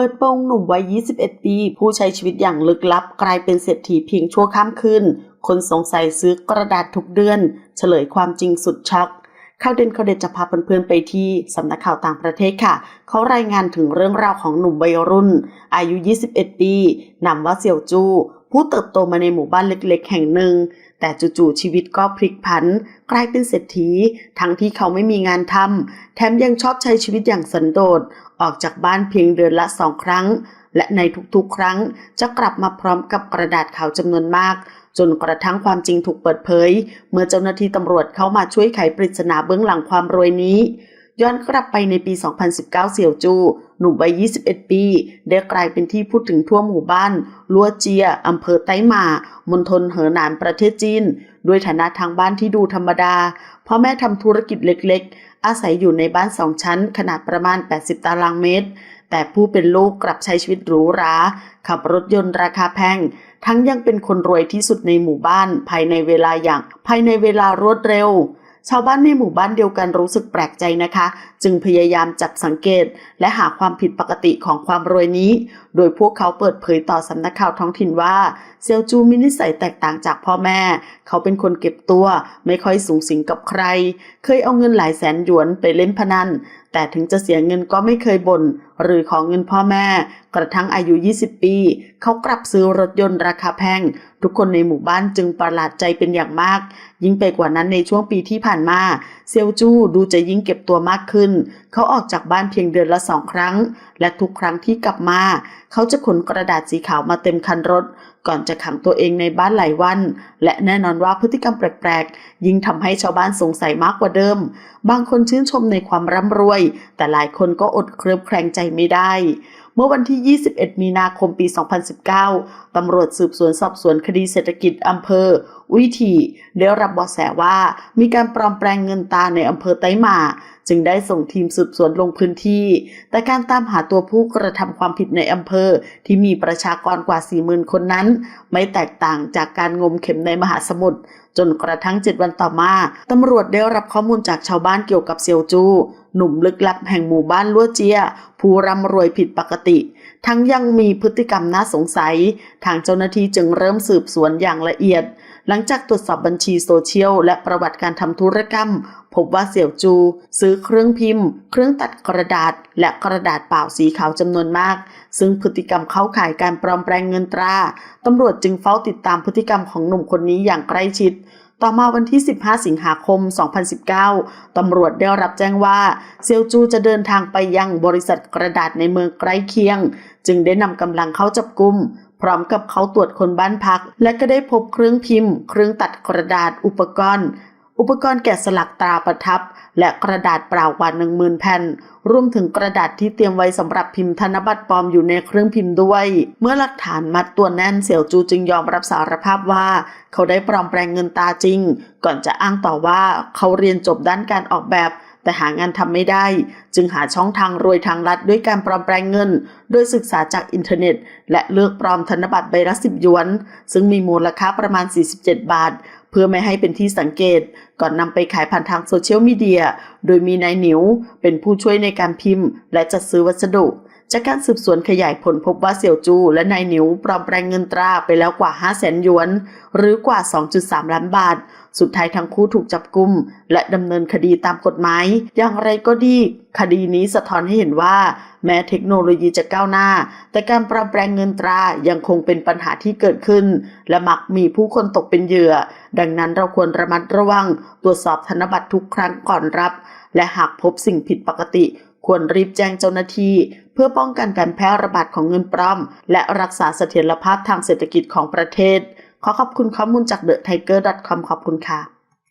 เปิดโปงหนุ่มวัย 21 ปี ผู้ใช้ชีวิตอย่างลึกลับ กลายเป็นเศรษฐีเพียงชั่วข้ามคืน คนสงสัยซื้อกระดาษทุกเดือน เฉลยความจริงสุดช็อกข่าวเด่นข่าวเด็ดจะพาเพื่อนๆไปที่สำนักข่าวต่างประเทศค่ะ เขารายงานถึงเรื่องราวของหนุ่มวัยรุ่น อายุ 21 ปีนามว่าเสี่ยวจู ผู้เติบโตมาในหมู่บ้านเล็กๆ แห่งหนึ่ง แต่จู่ๆชีวิตก็พลิกผัน กลายเป็นเศรษฐี ทั้งที่เขาไม่มีงานทำแถมยังชอบใช้ชีวิตอย่างสันโดษ ออกจากบ้านเพียงเดือนละสองครั้ง และในทุกๆ ครั้งจะกลับมาพร้อมกับกระดาษขาวจำนวนมาก จนกระทั่งความจริงถูกเปิดเผย เมื่อเจ้าหน้าที่ตำรวจเข้ามาช่วยไขปริศนาเบื้องหลังความรวยนี้ ย้อนกลับไปในปี 2019 เสี่ยวจู หนุ่มวัย 21 ปีได้กลายเป็นที่พูดถึงทั่วหมู่บ้านลัวเจียอำเภอไต้หมามณฑลเหอหนานประเทศจีนด้วยฐานะทางบ้านที่ดูธรรมดา พ่อแม่ทำธุรกิจเล็กๆ อาศัยอยู่ในบ้านสองชั้น ขนาดประมาณ 80 ตารางเมตร แต่ผู้เป็นลูกกลับใช้ชีวิตหรูหรา ขับรถยนต์ราคาแพง ทั้งยังเป็นคนรวยที่สุดในหมู่บ้านภายในเวลาอย่างภายในเวลารวดเร็ว ชาวบ้านในหมู่บ้านเดียวกันรู้สึกแปลกใจนะคะ จึงพยายามจับสังเกตและหาความผิดปกติของความรวยนี้ โดยพวกเขาเปิดเผยต่อสำนักข่าวท้องถิ่นว่า เซียวจูมีนิสัยแตกต่างจากพ่อแม่ เขาเป็นคนเก็บตัว ไม่ค่อยสูงสิงกับใคร เคยเอาเงินหลายแสนหยวนไปเล่นพนันแต่ถึงจะเสียเงินก็ไม่เคยบน่นหรือของเงินพ่อแม่ กระทั่งอายุ 20 ปี เขากลับซื้อรถยนต์ราคาแพง ทุกคนในหมู่บ้านจึงประหลาดใจเป็นอย่างมาก ยิ่งไปกว่านั้นในช่วงปีที่ผ่านมา เซียวจูดูจะยิ่งเก็บตัวมากขึ้นเขาออกจากบ้านเพียงเดือนละสองครั้ง และทุกครั้งที่กลับมา เขาจะขนกระดาษสีขาวมาเต็มคันรถ ก่อนจะขังตัวเองในบ้านหลายวัน และแน่นอนว่าพฤติกรรมแปลกๆ ยิ่งทำให้ชาวบ้านสงสัยมากกว่าเดิม บางคนชื่นชมในความร่ำรวย แต่หลายคนก็อดเคลือบแคลงใจไม่ได้เมื่อวันที่ 21 มีนาคม ปี 2019 ตำรวจสืบสวนสอบสวนคดีเศรษฐกิจอำเภอ วิถีได้รับเบาะแสว่า มีการปลอมแปลงเงินตาในอำเภอไต้หมา จึงได้ส่งทีมสืบสวนลงพื้นที่ แต่การตามหาตัวผู้กระทำความผิดในอำเภอ ที่มีประชากรกว่า 40,000 คนนั้น ไม่แตกต่างจากการงมเข็มในมหาสมุทรจนกระทั่ง7วันต่อมาตำรวจได้รับข้อมูลจากชาวบ้านเกี่ยวกับเซียวจู หนุ่มลึกลับแห่งหมู่บ้านลั่วเจียผู้ร่ำรวยผิดปกติ ทั้งยังมีพฤติกรรมน่าสงสัย ทางเจ้าหน้าที่จึงเริ่มสืบสวนอย่างละเอียด หลังจากตรวจสอบบัญชีโซเชียล และประวัติการทำธุรกรรม พบว่าเสี่ยวจู ซื้อเครื่องพิมพ์ เครื่องตัดกระดาษ และกระดาษเปล่าสีขาวจำนวนมาก ซึ่งพฤติกรรมเข้าข่ายการปลอมแปลงเงินตราตำรวจจึงเฝ้าติดตามพฤติกรรมของหนุ่มคนนี้อย่างใกล้ชิดต่อมาวันที่ 15 สิงหาคม 2019 ตำรวจได้รับแจ้งว่า เซียวจูจะเดินทางไปยังบริษัทกระดาษในเมืองใกล้เคียง จึงได้นำกำลังเข้าจับกุมพร้อมกับเขาตรวจคนบ้านพัก และก็ได้พบเครื่องพิมพ์ เครื่องตัดกระดาษอุปกรณ์ อุปกรณ์แกะสลักตราประทับ และกระดาษเปล่ากว่าหนึ่งหมื่นแผ่นรวมถึงกระดาษที่เตรียมไว้สำหรับพิมพ์ธนบัตรปลอมอยู่ในเครื่องพิมพ์ด้วย เมื่อหลักฐานมัดตัวแน่นเสี่ยวจูจึงยอมรับสารภาพว่า เขาได้ปลอมแปลงเงินตาจริง ก่อนจะอ้างต่อว่าเขาเรียนจบด้านการออกแบบ แต่หางานทำไม่ได้ จึงหาช่องทางรวยทางลัดด้วยการปลอมแปลงเงิน โดยศึกษาจากอินเทอร์เน็ต และเลือกปลอมธนบัตรใบละสิบหยวน ซึ่งมีมูลค่าประมาณ 47 บาท เพื่อไม่ให้เป็นที่สังเกต ก่อนนำไปขายผ่านทางโซเชียลมีเดีย โดยมีนายหนิว เป็นผู้ช่วยในการพิมพ์ และจัดซื้อวัสดุ จากการสืบสวนขยายผลพบว่าเสี่ยวจูและนายหนิวปลอมแปลงเงินตราไปแล้วกว่า 5 0 0แสนหยวน หรือกว่า 2.3 ล้านบาท สุดท้ายทั้งคู่ถูกจับกุม และดำเนินคดีตามกฎหมาย อย่างไรก็ดี คดีนี้สะท้อนให้เห็นว่า แม้เทคโนโลยีจะก้าวหน้า แต่การปลอมแปลงเงินตรายังคงเป็นปัญหาที่เกิดขึ้น และมักมีผู้คนตกเป็นเหยื่อ ดังนั้นเราควรระมัดระวัง ตรวจสอบธนบัตรทุกครั้งก่อนรับ และหากพบสิ่งผิดปกติ ควรรีบแจ้งเจ้าหน้าที่ พื่อป้องกันการแพร่ระบาดของเงินปลอม และรักษาเสถียรภาพทางเศรษฐกิจของประเทศ ขอขอบคุณข้อมูลจาก TheTiger.com ขอบคุณค่ะ